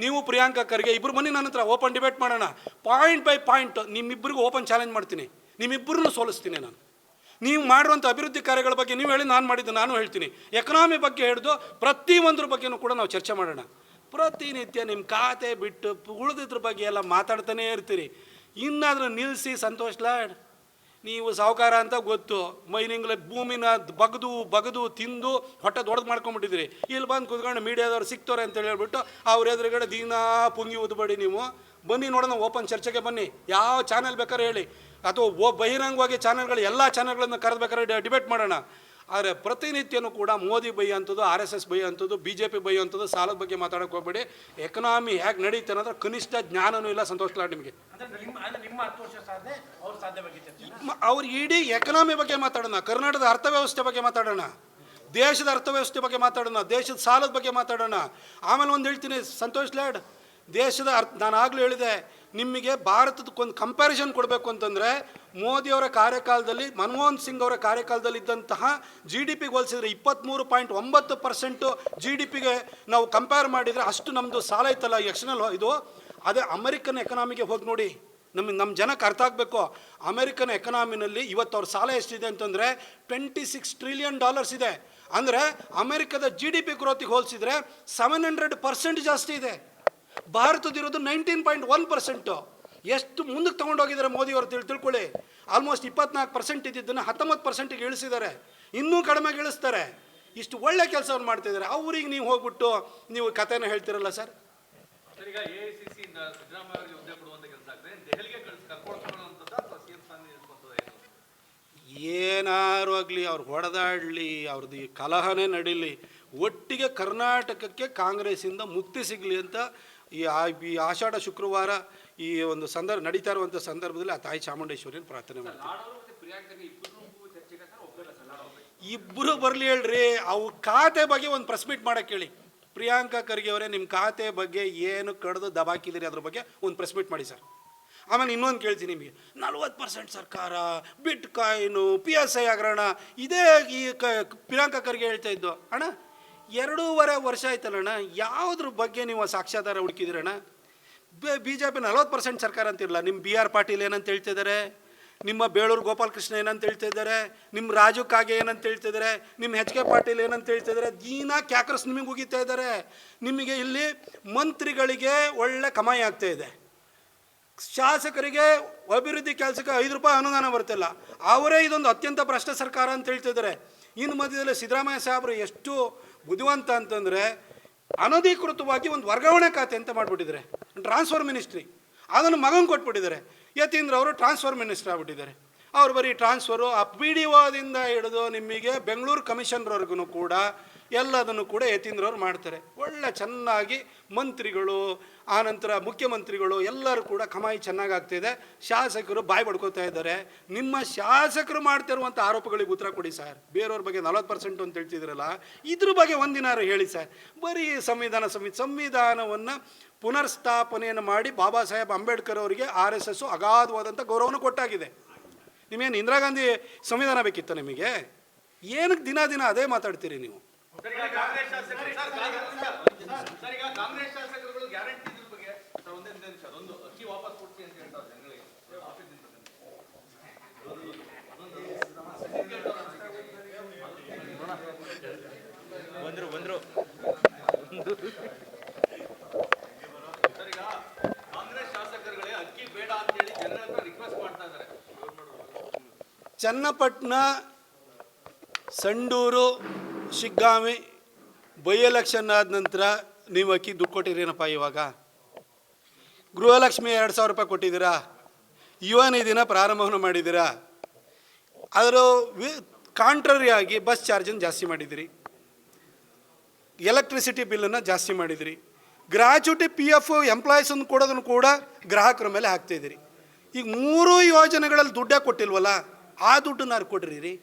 Speaker 1: ನೀವು ಪ್ರಿಯಾಂಕಾ ಖರ್ಗೆ ಇಬ್ಬರು ಬನ್ನಿ ನನ್ನ ಹತ್ರ, ಓಪನ್ ಡಿಬೇಟ್ ಮಾಡೋಣ. ಪಾಯಿಂಟ್ ಬೈ ಪಾಯಿಂಟ್ ನಿಮ್ಮಿಬ್ಬರಿಗೂ ಓಪನ್ ಚಾಲೆಂಜ್ ಮಾಡ್ತೀನಿ. ನಿಮ್ಮಿಬ್ಬರನ್ನು ಸೋಲಿಸ್ತೀನಿ ನಾನು. ನೀವು ಮಾಡಿರುವಂಥ ಅಭಿವೃದ್ಧಿ ಕಾರ್ಯಗಳ ಬಗ್ಗೆ ನೀವು ಹೇಳಿ, ನಾನು ಮಾಡಿದ್ದು, ನಾನು ಹೇಳ್ತೀನಿ. ಎಕನಾಮಿ ಬಗ್ಗೆ ಹಿಡಿದು ಪ್ರತಿಯೊಂದ್ರ ಬಗ್ಗೆನೂ ಕೂಡ ನಾವು ಚರ್ಚೆ ಮಾಡೋಣ. ಪ್ರತಿನಿತ್ಯ ನಿಮ್ಮ ಖಾತೆ ಬಿಟ್ಟು ಉಳಿದಿದ್ರ ಬಗ್ಗೆ ಎಲ್ಲ ಮಾತಾಡ್ತಾನೇ ಇರ್ತೀರಿ. ಇನ್ನಾದರೂ ನಿಲ್ಲಿಸಿ ಸಂತೋಷ್ ನೀವು ಸಾಹುಕಾರ ಅಂತ ಗೊತ್ತು. ಮೈನಿಂಗ್ಲ ಭೂಮಿನ ಬಗ್ದು ಬಗ್ದು, ತಿಂದು ಹೊಟ್ಟೆ ದೊಡ್ದು ಮಾಡ್ಕೊಂಡ್ಬಿಟ್ಟಿದ್ರಿ ಇಲ್ಲಿ ಬಂದು ಕುತ್ಕೊಂಡು ಮೀಡಿಯಾದವ್ರು ಸಿಗ್ತಾರೆ ಅಂತ ಹೇಳ್ಬಿಟ್ಟು ಅವ್ರ ಎದುರುಗಡೆ ದಿನ ಪುಂಗಿ ಉದ್ಬೇಡಿ ನೀವು. ಬನ್ನಿ ನೋಡೋಣ, ಓಪನ್ ಚರ್ಚೆಗೆ ಬನ್ನಿ. ಯಾವ ಚಾನೆಲ್ ಬೇಕಾದ್ರೆ ಹೇಳಿ. ಅಥವಾ ಬಹಿರಂಗವಾಗಿ ಚಾನೆಲ್ಗಳು, ಎಲ್ಲ ಚಾನೆಲ್ಗಳನ್ನು ಕರೆದ್ಬೇಕಾದ್ರೆ ಡಿಬೇಟ್ ಮಾಡೋಣ. ಆದರೆ ಪ್ರತಿನಿತ್ಯನೂ ಕೂಡ ಮೋದಿ ಬೈ ಅಂಥದ್ದು ಆರ್ ಎಸ್ ಎಸ್ ಬೈ ಅಂಥದ್ದು ಬಿ ಜೆ ಪಿ ಬೈ ಅಂಥದ್ದು ಸಾಲದ ಬಗ್ಗೆ ಮಾತಾಡೋಕೆ ಹೋಗ್ಬೇಡಿ. ಎಕನಾಮಿ ಹೇಗೆ ನಡೀತೆ ಅನ್ನೋದ್ರ ಕನಿಷ್ಠ ಜ್ಞಾನನೂ ಇಲ್ಲ ಸಂತೋಷ ಲಾಡ್ ನಿಮಗೆ.
Speaker 2: ಅವ್ರು
Speaker 1: ಇಡೀ ಎಕನಾಮಿ ಬಗ್ಗೆ ಮಾತಾಡೋಣ ಕರ್ನಾಟಕದ ಅರ್ಥವ್ಯವಸ್ಥೆ ಬಗ್ಗೆ ಮಾತಾಡೋಣ ದೇಶದ ಅರ್ಥವ್ಯವಸ್ಥೆ ಬಗ್ಗೆ ಮಾತಾಡೋಣ ದೇಶದ ಸಾಲದ ಬಗ್ಗೆ ಮಾತಾಡೋಣ. ಆಮೇಲೆ ಒಂದು ಹೇಳ್ತೀನಿ ಸಂತೋಷ್ ಲಾಡ್ ದೇಶದ ಅರ್ಥ, ನಾನು ಆಗಲೂ ಹೇಳಿದೆ ನಿಮಗೆ ಭಾರತದಕ್ಕೊಂದು ಕಂಪ್ಯಾರಿಸನ್ ಕೊಡಬೇಕು ಅಂತಂದರೆ ಮೋದಿಯವರ ಕಾರ್ಯಕಾಲದಲ್ಲಿ, ಮನಮೋಹನ್ ಸಿಂಗ್ ಅವರ ಕಾರ್ಯಕಾಲದಲ್ಲಿ ಇದ್ದಂತಹ ಜಿ ಡಿ ಪಿಗೆ ಹೋಲಿಸಿದರೆ ಇಪ್ಪತ್ತ್ಮೂರು ಪಾಯಿಂಟ್ ಒಂಬತ್ತು ಪರ್ಸೆಂಟು ಜಿ ಡಿ ಪಿಗೆ ನಾವು ಕಂಪೇರ್ ಮಾಡಿದರೆ ಅಷ್ಟು ನಮ್ಮದು ಸಾಲ ಇತ್ತಲ್ಲ ಎಕ್ಸ್ಟರ್ನಲ್ ಇದು. ಅದೇ ಅಮೆರಿಕನ್ ಎಕನಾಮಿಗೆ ಹೋಗಿ ನೋಡಿ ನಮ್ಮ ನಮ್ಮ ಜನಕ್ಕೆ ಅರ್ಥ ಆಗಬೇಕು. ಅಮೆರಿಕನ್ ಎಕನಾಮಿನಲ್ಲಿ ಇವತ್ತು ಅವ್ರ ಸಾಲ ಎಷ್ಟಿದೆ ಅಂತಂದರೆ ಟ್ವೆಂಟಿ ಸಿಕ್ಸ್ ಟ್ರಿಲಿಯನ್ ಡಾಲರ್ಸ್ ಇದೆ. ಅಂದರೆ ಅಮೆರಿಕದ ಜಿ ಡಿ ಪಿ ಗ್ರೋತಿಗೆ ಹೋಲಿಸಿದ್ರೆ ಸೆವೆನ್ ಹಂಡ್ರೆಡ್ ಪರ್ಸೆಂಟ್ ಜಾಸ್ತಿ ಇದೆ. ಭಾರತದಿರೋದು ನೈನ್ಟೀನ್ ಪಾಯಿಂಟ್ ಒನ್ ಪರ್ಸೆಂಟು ಎಷ್ಟು ಮುಂದಕ್ಕೆ ತೊಗೊಂಡೋಗಿದ್ದಾರೆ ಮೋದಿಯವರು ತಿಳ್ ತಿಳ್ಕೊಳ್ಳಿ. ಆಲ್ಮೋಸ್ಟ್ ಇಪ್ಪತ್ನಾಲ್ಕು ಪರ್ಸೆಂಟ್ ಇದ್ದಿದ್ದನ್ನು ಹತ್ತೊಂಬತ್ತು ಪರ್ಸೆಂಟಿಗೆ ಇಳಿಸಿದ್ದಾರೆ. ಇನ್ನೂ ಕಡಿಮೆ ಇಳಿಸ್ತಾರೆ ಇಷ್ಟು ಒಳ್ಳೆ ಕೆಲಸವನ್ನು ಮಾಡ್ತಿದ್ದಾರೆ ಅವ್ರಿಗೆ ನೀವು ಹೋಗ್ಬಿಟ್ಟು ನೀವು ಕಥೆನ ಹೇಳ್ತಿರಲ್ಲ ಸರ್? ಏನಾರು ಆಗಲಿ ಅವ್ರು ಹೊಡೆದಾಡಲಿ ಅವ್ರದ್ದು ಈ ಕಲಹನೇ ನಡೀಲಿ. ಒಟ್ಟಿಗೆ ಕರ್ನಾಟಕಕ್ಕೆ ಕಾಂಗ್ರೆಸ್ಸಿಂದ ಮುಕ್ತಿ ಸಿಗಲಿ ಅಂತ ಈ ಆ- ಈ ಆಷಾಢ ಶುಕ್ರವಾರ ಈ ಒಂದು ಸಂದರ್ಭ ನಡೀತಾ ಇರುವಂಥ ಸಂದರ್ಭದಲ್ಲಿ ಆ ತಾಯಿ ಚಾಮುಂಡೇಶ್ವರಿನ ಪ್ರಾರ್ಥನೆ ಮಾಡ್ತೀವಿ ಇಬ್ಬರು ಬರಲಿ ಹೇಳ್ರಿ ಅವು ಖಾತೆ ಬಗ್ಗೆ ಒಂದು ಪ್ರೆಸ್ ಮೀಟ್ ಮಾಡಕ್ಕೆ ಹೇಳಿ. ಪ್ರಿಯಾಂಕಾ ಖರ್ಗೆ ಅವರೇ ನಿಮ್ಮ ಖಾತೆ ಬಗ್ಗೆ ಏನು ಕಡ್ದು ದಬಾಕಿದ್ದೀರಿ ಅದ್ರ ಬಗ್ಗೆ ಒಂದು ಪ್ರೆಸ್ ಮೀಟ್ ಮಾಡಿ ಸರ್. ಆಮೇಲೆ ಇನ್ನೊಂದು ಕೇಳ್ತೀನಿ ನಿಮಗೆ. ನಲ್ವತ್ತು ಪರ್ಸೆಂಟ್ ಸರ್ಕಾರ ಬಿಟ್ ಕಾಯಿನು ಪಿ ಎಸ್ ಐ ಹಗರಣ ಇದೇ ಈ ಕ ಪ್ರಿಯಾಂಕಾ ಖರ್ಗೆ ಹೇಳ್ತಾ ಇದ್ದು. ಅಣ್ಣ ಎರಡೂವರೆ ವರ್ಷ ಆಯ್ತಲ್ಲಣ್ಣ, ಯಾವುದ್ರ ಬಗ್ಗೆ ನೀವು ಸಾಕ್ಷ್ಯಾಧಾರ ಹುಡುಕಿದಿರಣ್ಣ? ಬಿ ಜೆ ಪಿ ನಲ್ವತ್ತು ಪರ್ಸೆಂಟ್ ಸರ್ಕಾರ ಅಂತಿರಲ್ಲ ನಿಮ್ಮ ಬಿ ಆರ್ ಪಾಟೀಲ್ ಏನಂತ ಹೇಳ್ತಿದ್ದಾರೆ ನಿಮ್ಮ ಬೇಳೂರು ಗೋಪಾಲಕೃಷ್ಣ ಏನಂತ ಹೇಳ್ತಿದ್ದಾರೆ ನಿಮ್ಮ ರಾಜು ಕಾಗೆ ಏನಂತ ಹೇಳ್ತಿದ್ದಾರೆ ನಿಮ್ಮ ಎಚ್ ಕೆ ಪಾಟೀಲ್ ಏನಂತ ಹೇಳ್ತಿದ್ದಾರೆ ದಿನ ಕ್ಯಾಕ್ರಸ್ ನಿಮಗೆ ಉಗಿತಾ ಇದ್ದಾರೆ ನಿಮಗೆ ಇಲ್ಲಿ ಮಂತ್ರಿಗಳಿಗೆ ಒಳ್ಳೆ ಕಮಾಯಿ ಆಗ್ತಾ ಇದೆ. ಶಾಸಕರಿಗೆ ಅಭಿವೃದ್ಧಿ ಕೆಲಸಕ್ಕೆ ಐದು ರೂಪಾಯಿ ಅನುದಾನ ಬರ್ತಿಲ್ಲ ಅವರೇ ಇದೊಂದು ಅತ್ಯಂತ ಭ್ರಷ್ಟ ಸರ್ಕಾರ ಅಂತ ಹೇಳ್ತಿದ್ದಾರೆ ಇನ್ನು ಮಧ್ಯದಲ್ಲಿ ಸಿದ್ದರಾಮಯ್ಯ ಸಾಹೇಬರು ಎಷ್ಟು ಬುದ್ಧಿವಂತ ಅಂತಂದರೆ ಅನಧಿಕೃತವಾಗಿ ಒಂದು ವರ್ಗಾವಣೆ ಖಾತೆ ಅಂತ ಮಾಡಿಬಿಟ್ಟಿದ್ದಾರೆ. ಟ್ರಾನ್ಸ್ಫರ್ ಮಿನಿಸ್ಟ್ರಿ ಅದನ್ನು ಮಗನ ಕೊಟ್ಬಿಟ್ಟಿದ್ದಾರೆ. ಯತೀಂದ್ರ ಅವರು ಟ್ರಾನ್ಸ್ಫರ್ ಮಿನಿಸ್ಟರ್ ಆಗ್ಬಿಟ್ಟಿದ್ದಾರೆ. ಅವ್ರು ಬರೀ ಟ್ರಾನ್ಸ್ಫರು ಆ ಪಿ ಡಿ ಒದಿಂದ ಹಿಡಿದು ನಿಮಗೆ ಬೆಂಗಳೂರು ಕಮಿಷನ್ರವ್ರಿಗೂ ಕೂಡ ಎಲ್ಲದನ್ನು ಕೂಡ ಯತೀಂದ್ರವ್ರು ಮಾಡ್ತಾರೆ. ಒಳ್ಳೆ ಚೆನ್ನಾಗಿ ಮಂತ್ರಿಗಳು ಆನಂತರ ಮುಖ್ಯಮಂತ್ರಿಗಳು ಎಲ್ಲರೂ ಕೂಡ ಕಮಾಯಿ ಚೆನ್ನಾಗಿ ಆಗ್ತಿದೆ. ಶಾಸಕರು ಬಾಯಿ ಪಡ್ಕೋತಾ ಇದ್ದಾರೆ. ನಿಮ್ಮ ಶಾಸಕರು ಮಾಡ್ತಿರುವಂಥ ಆರೋಪಗಳಿಗೆ ಉತ್ತರ ಕೊಡಿ ಸರ್. ಬೇರೆಯವ್ರ ಬಗ್ಗೆ ನಲ್ವತ್ತು ಪರ್ಸೆಂಟ್ ಅಂತ ಹೇಳ್ತಿದ್ರಲ್ಲ, ಇದ್ರ ಬಗ್ಗೆ ಒಂದಿನಾರು ಹೇಳಿ ಸರ್. ಬರೀ ಸಂವಿಧಾನ ಸಮಿತಿ, ಸಂವಿಧಾನವನ್ನು ಪುನರ್ಸ್ಥಾಪನೆಯನ್ನು ಮಾಡಿ ಬಾಬಾ ಸಾಹೇಬ್ ಅಂಬೇಡ್ಕರ್ ಅವರಿಗೆ ಆರ್ ಎಸ್ ಎಸ್ಸು ಅಗಾಧವಾದಂಥ ಗೌರವನ ಕೊಟ್ಟಾಗಿದೆ. ನಿಮೇನು ಇಂದಿರಾ ಗಾಂಧಿ ಸಂವಿಧಾನ ಬೇಕಿತ್ತ ನಿಮಗೆ? ಏನಕ್ಕೆ ದಿನ ದಿನ ಅದೇ ಮಾತಾಡ್ತೀರಿ ನೀವು?
Speaker 3: ಕಾಂಗ್ರೆಸ್ ಶಾಸಕರುಗಳು ಗ್ಯಾರಂಟಿ ಇದ್ರ ಬಗ್ಗೆ ಸರ್ ಒಂದೇ ಒಂದೇ ನಿಮಿಷ ಅಕ್ಕಿ ಬೇಡ ಅಂತ ಹೇಳಿ ಜನರ ಹತ್ರ ರಿಕ್ವೆಸ್ಟ್ ಮಾಡ್ತಾ ಇದ್ದಾರೆ.
Speaker 1: ಚನ್ನಪಟ್ಟಣ, ಸಂಡೂರು, ಶಿಗ್ಗಾಮಿ ಬೈ ಎಲೆಕ್ಷನ್ ಆದ ನಂತರ ನೀವು ಅಕ್ಕಿ ದುಡ್ಡು ಕೊಟ್ಟಿರೇನಪ್ಪ ಇವಾಗ. ಗೃಹಲಕ್ಷ್ಮಿ ಎರಡು ಸಾವಿರ ರೂಪಾಯಿ ಕೊಟ್ಟಿದ್ದೀರಾ? ಯುವ ನಿಧಿನ ಪ್ರಾರಂಭವನ್ನು ಮಾಡಿದ್ದೀರಾ? ಅದರ ವಿ ಕಾಂಟ್ರರಿಯಾಗಿ ಬಸ್ ಚಾರ್ಜನ್ನು ಜಾಸ್ತಿ ಮಾಡಿದಿರಿ ಎಲೆಕ್ಟ್ರಿಸಿಟಿ ಬಿಲ್ಲನ್ನು ಜಾಸ್ತಿ ಮಾಡಿದಿರಿ ಗ್ರಾಚ್ಯುಟಿ ಪಿ ಎಫ್ ಎಂಪ್ಲಾಯೀಸನ್ನು ಕೊಡೋದನ್ನು ಕೂಡ ಗ್ರಾಹಕರ ಮೇಲೆ ಹಾಕ್ತಾಯಿದ್ದೀರಿ ಈಗ ಮೂರು ಯೋಜನೆಗಳಲ್ಲಿ ದುಡ್ಡೇ ಕೊಟ್ಟಿಲ್ವಲ್ಲ? ಆ ದುಡ್ಡು ಯಾರು ಕೊಡ್ರಿ ರೀ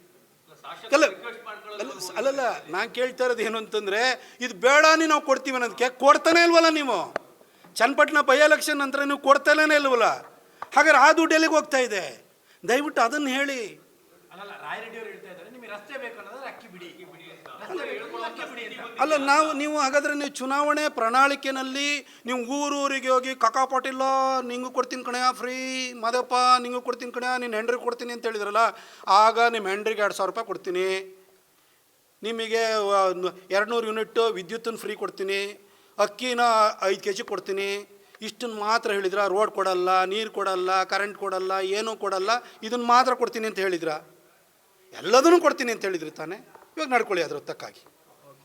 Speaker 1: ಅಲ್ಲ ಅಲ್ಲ ಅಲ್ಲಲ್ಲ, ನಾನು ಕೇಳ್ತಾ ಇರೋದು ಏನು ಅಂತಂದರೆ, ಇದು ಬೇಡ ನಾವು ಕೊಡ್ತೀವಿ ಅನ್ನೋದಕ್ಕೆ ಕೊಡ್ತಾನೆ ಇಲ್ವಲ್ಲ ನೀವು? ಚನ್ನಪಟ್ಟಣ ಬೈ ಎಲೆಕ್ಷನ್ ನಂತರ ನೀವು ಕೊಡ್ತಾನೇ ಇಲ್ವಲ್ಲ? ಹಾಗಾದ್ರೆ ಆ ದುಡ್ಡು ಎಲ್ಲಿಗೆ ಹೋಗ್ತಾ ಇದೆ? ದಯವಿಟ್ಟು ಅದನ್ನು ಹೇಳಿ.
Speaker 2: ಅಲ್ಲಲ್ಲ ರಾಯರೆಡ್ಡಿ ಅವರು ಹೇಳ್ತಾ ಇದ್ದಾರೆ ನಿಮಗೆ ರಸ್ತೆ ಬೇಕು ಅನ್ನೋದ್ರೆ ಅಕ್ಕಿ ಬಿಡಿ ರಸ್ತೆ ಬೇಕು, ಅಕ್ಕಿ ಬಿಡಿ ಅಂತ.
Speaker 1: ಅಲ್ಲ ನಾವು ನೀವು ಹಾಗಾದ್ರೆ ನೀವು ಚುನಾವಣೆ ಪ್ರಣಾಳಿಕೆನಲ್ಲಿ ನೀವು ಊರೂರಿಗೆ ಹೋಗಿ ಕಕಾ ಪಾಟೀಲ ನಿಂಗೂ ಕೊಡ್ತೀನಿ ಕಣೆಯ ಫ್ರೀ ಮದಪ್ಪ ನಿಂಗೂ ಕೊಡ್ತೀನಿ ಕಣ್ಯಾ ನಿನ್ನ ಹೆಂಡ್ರಿಗೆ ಕೊಡ್ತೀನಿ ಅಂತ ಹೇಳಿದ್ರಲ್ಲ ಆಗ ನಿಮ್ಮ ಹೆಂಡ್ರಿಗೆ ಎರಡು ಸಾವಿರ ರೂಪಾಯಿ ಕೊಡ್ತೀನಿ. ನಿಮಗೆ ಎರಡು ನೂರು ಯೂನಿಟ್ ವಿದ್ಯುತ್ತನ್ನು ಫ್ರೀ ಕೊಡ್ತೀನಿ. ಅಕ್ಕಿನ ಐದು ಕೆ ಜಿ ಕೊಡ್ತೀನಿ. ಇಷ್ಟನ್ನು ಮಾತ್ರ ಹೇಳಿದ್ರ? ರೋಡ್ ಕೊಡಲ್ಲ ನೀರು ಕೊಡಲ್ಲ ಕರೆಂಟ್ ಕೊಡಲ್ಲ ಏನೂ ಕೊಡಲ್ಲ ಇದನ್ನು ಮಾತ್ರ ಕೊಡ್ತೀನಿ ಅಂತ ಹೇಳಿದ್ರ? ಎಲ್ಲದನ್ನೂ ಕೊಡ್ತೀನಿ ಅಂತ ಹೇಳಿದ್ರಿ ತಾನೇ? ಇವಾಗ ನಡ್ಕೊಳ್ಳಿ ಅದ್ರ ತಕ್ಕಾಗಿ